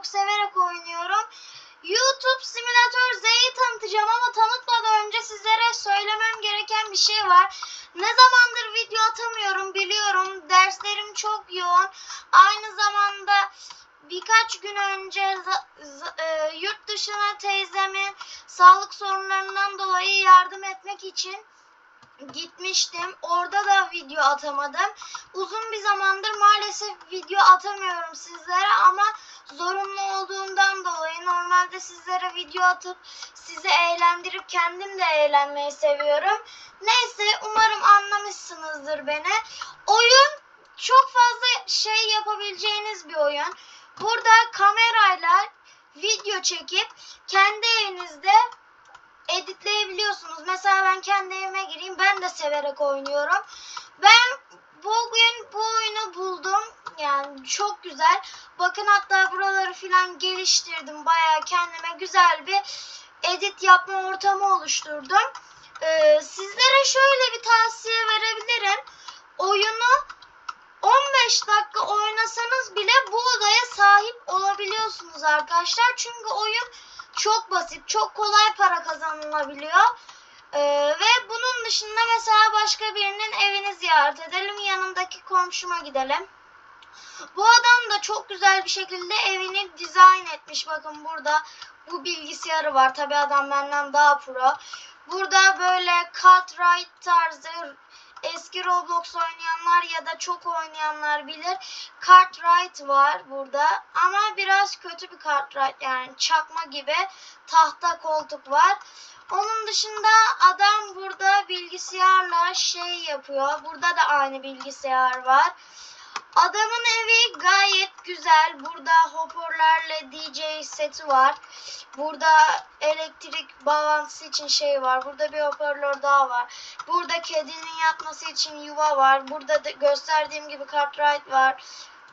çok severek oynuyorum. YouTube Simülatör Z'yi tanıtacağım ama tanıtmadan önce sizlere söylemem gereken bir şey var. Ne zamandır video atamıyorum biliyorum. Derslerim çok yoğun. Aynı zamanda birkaç gün önce e, yurt dışına teyzemin sağlık sorunlarından dolayı yardım etmek için gitmiştim. Orada da video atamadım. Uzun bir zamandır maalesef video atamıyorum sizlere ama zorunlu olduğundan dolayı normalde sizlere video atıp sizi eğlendirip kendim de eğlenmeyi seviyorum. Neyse umarım anlamışsınızdır beni. Oyun çok fazla şey yapabileceğiniz bir oyun. Burada kamerayla video çekip kendi evinizde editleyebiliyorsunuz. Mesela ben kendi evime gireyim. Ben de severek oynuyorum. Ben bugün bu oyunu buldum. Yani çok güzel. Bakın hatta buraları filan geliştirdim. Bayağı kendime güzel bir edit yapma ortamı oluşturdum. Ee, sizlere şöyle bir tavsiye verebilirim. Oyunu 15 dakika oynasanız bile bu odaya sahip olabiliyorsunuz arkadaşlar. Çünkü oyun çok basit, çok kolay para kazanılabiliyor. Ee, ve bunun dışında mesela başka birinin evini ziyaret edelim. Yanındaki komşuma gidelim. Bu adam da çok güzel bir şekilde evini dizayn etmiş. Bakın burada bu bilgisayarı var. Tabi adam benden daha pro. Burada böyle Cartwright tarzı eski Roblox oynayanlar ya da çok oynayanlar bilir. Cartwright var burada ama biraz kötü bir Cartwright yani çakma gibi tahta koltuk var. Onun dışında adam burada bilgisayarla şey yapıyor. Burada da aynı bilgisayar var. Adamın evi gayet güzel. Burada hoparlörle DJ seti var. Burada elektrik bağlantısı için şey var. Burada bir hoparlör daha var. Burada kedinin yatması için yuva var. Burada da gösterdiğim gibi Cartwright var.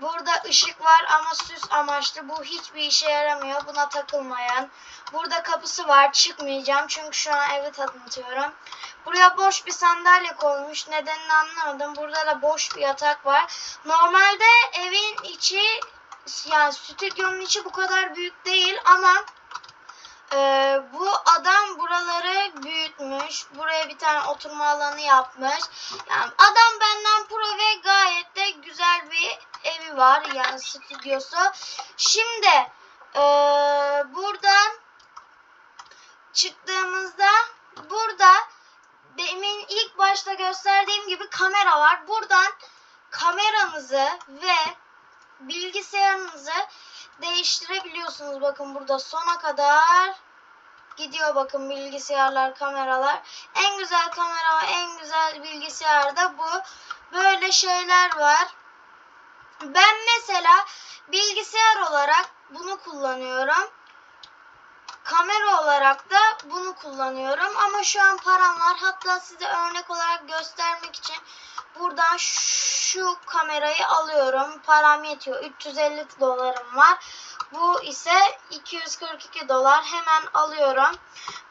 Burada ışık var ama süs amaçlı. Bu hiçbir işe yaramıyor. Buna takılmayan. Burada kapısı var. Çıkmayacağım çünkü şu an evi tanıtıyorum. Buraya boş bir sandalye koymuş. Nedenini anlamadım. Burada da boş bir yatak var. Normalde evin içi yani stüdyonun içi bu kadar büyük değil ama e, bu adam buraları büyütmüş. Buraya bir tane oturma alanı yapmış. Yani adam benden pro ve gayet de güzel bir evi var. Yani stüdyosu. Şimdi e, buradan çıktığımızda burada demin ilk başta gösterdiğim gibi kamera var. Buradan kameranızı ve bilgisayarınızı değiştirebiliyorsunuz. Bakın burada sona kadar gidiyor bakın bilgisayarlar, kameralar. En güzel kamera, en güzel bilgisayar da bu. Böyle şeyler var. Ben mesela bilgisayar olarak bunu kullanıyorum. Kamera olarak da bunu kullanıyorum. Ama şu an param var. Hatta size örnek olarak göstermek için buradan şu kamerayı alıyorum. Param yetiyor. 350 dolarım var. Bu ise 242 dolar. Hemen alıyorum.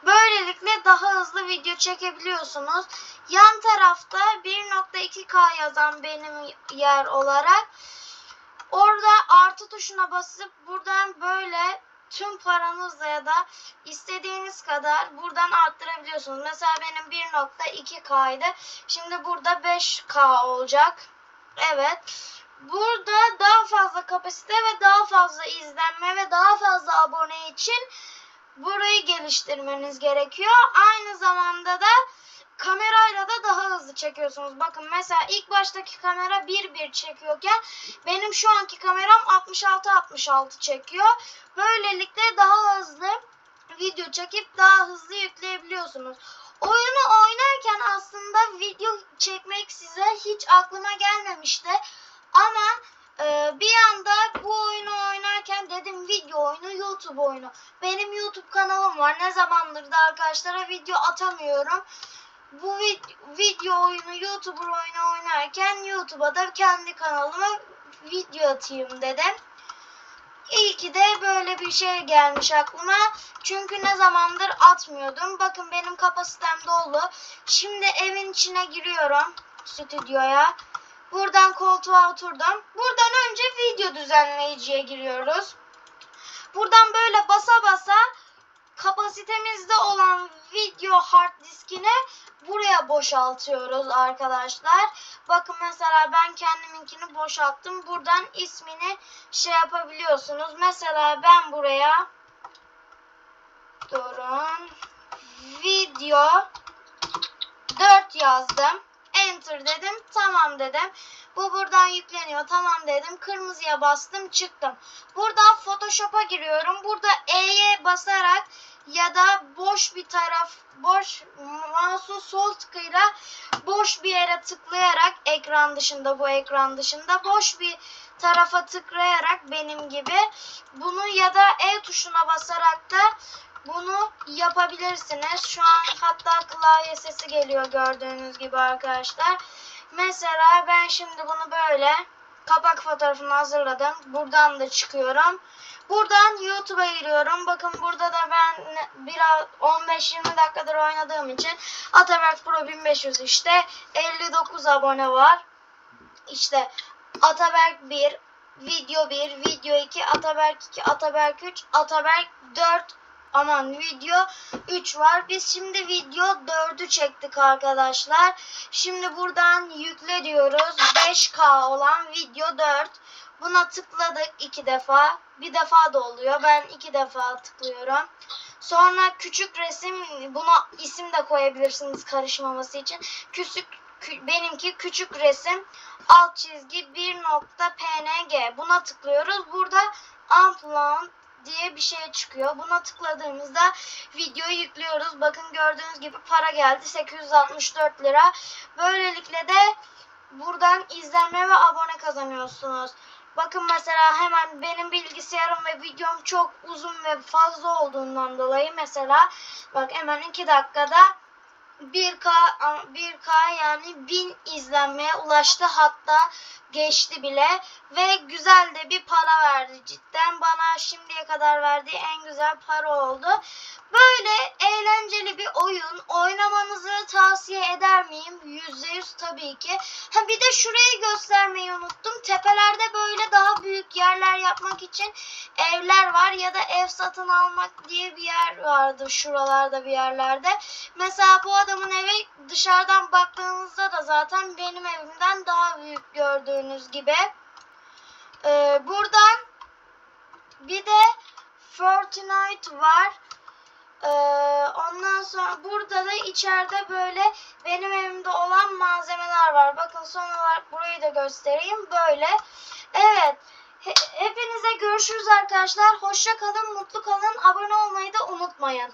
Böylelikle daha hızlı video çekebiliyorsunuz. Yan tarafta 1.2K yazan benim yer olarak. Orada artı tuşuna basıp buradan böyle tüm paranızla ya da istediğiniz kadar buradan arttırabiliyorsunuz. Mesela benim 1.2K'ydı. Şimdi burada 5K olacak. Evet. Burada daha fazla kapasite ve daha fazla izlenme ve daha fazla abone için burayı geliştirmeniz gerekiyor. Aynı zamanda da kamerayla da daha hızlı çekiyorsunuz. Bakın mesela ilk baştaki kamera 1.1 çekiyorken benim şu anki kameram 66-66 çekiyor. Böylelikle daha hızlı video çekip daha hızlı yükleyebiliyorsunuz. Oyunu oynarken aslında video çekmek size hiç aklıma gelmemişti. Ama e, bir anda bu oyunu oynarken dedim video oyunu YouTube oyunu. Benim YouTube kanalım var. Ne zamandır da arkadaşlara video atamıyorum. Bu vid- video oyunu YouTuber oyunu oynarken YouTube'a da kendi kanalıma video atayım dedim. İyi ki de böyle bir şey gelmiş aklıma. Çünkü ne zamandır atmıyordum. Bakın benim kapasitem dolu. Şimdi evin içine giriyorum stüdyoya. Buradan koltuğa oturdum. Buradan önce video düzenleyiciye giriyoruz. Buradan böyle basa basa kapasitemizde olan video hard diskini buraya boşaltıyoruz arkadaşlar. Bakın mesela ben kendiminkini boşalttım. Buradan ismini şey yapabiliyorsunuz. Mesela ben buraya durun video 4 yazdım. Enter dedim. Tamam dedim. Bu buradan yükleniyor. Tamam dedim. Kırmızıya bastım. Çıktım. Buradan Photoshop'a giriyorum. Burada E'ye basarak ya da boş bir taraf boş mouse'un sol tıkıyla boş bir yere tıklayarak ekran dışında bu ekran dışında boş bir tarafa tıklayarak benim gibi bunu ya da E tuşuna basarak da bunu yapabilirsiniz. Şu an hatta klavye sesi geliyor gördüğünüz gibi arkadaşlar. Mesela ben şimdi bunu böyle kapak fotoğrafını hazırladım. Buradan da çıkıyorum. Buradan YouTube'a giriyorum. Bakın burada da ben biraz 15-20 dakikadır oynadığım için Ataberk Pro 1500 işte 59 abone var. İşte Ataberk 1, video 1, video 2, Ataberk 2, Ataberk 3, Ataberk 4 aman video 3 var. Biz şimdi video 4'ü çektik arkadaşlar. Şimdi buradan yükle diyoruz. 5K olan video 4. Buna tıkladık iki defa. Bir defa da oluyor. Ben iki defa tıklıyorum. Sonra küçük resim buna isim de koyabilirsiniz karışmaması için. Küçük kü- benimki küçük resim alt çizgi 1.png buna tıklıyoruz. Burada upload diye bir şey çıkıyor. Buna tıkladığımızda videoyu yüklüyoruz. Bakın gördüğünüz gibi para geldi 864 lira. Böylelikle de buradan izlenme ve abone kazanıyorsunuz. Bakın mesela hemen benim bilgisayarım ve videom çok uzun ve fazla olduğundan dolayı mesela bak hemen 2 dakikada 1K 1K yani 1000 izlenmeye ulaştı. Hatta geçti bile. Ve güzel de bir para verdi cidden. Bana şimdiye kadar verdiği en güzel para oldu. Böyle eğlenceli bir oyun oynamanızı tavsiye eder miyim? %100 tabii ki. Ha bir de şurayı göstermeyi unuttum. Tepelerde böyle daha büyük yerler yapmak için evler var ya da ev satın almak diye bir yer vardı şuralarda bir yerlerde. Mesela bu adamın evi dışarıdan baktığınızda da zaten benim evimden daha büyük gördüğünüz gibi. Ee, buradan bir de Fortnite var. Ee, sonra burada da içeride böyle benim evimde olan malzemeler var. Bakın son olarak burayı da göstereyim. Böyle. Evet. He- hepinize görüşürüz arkadaşlar. Hoşça kalın, mutlu kalın. Abone olmayı da unutmayın.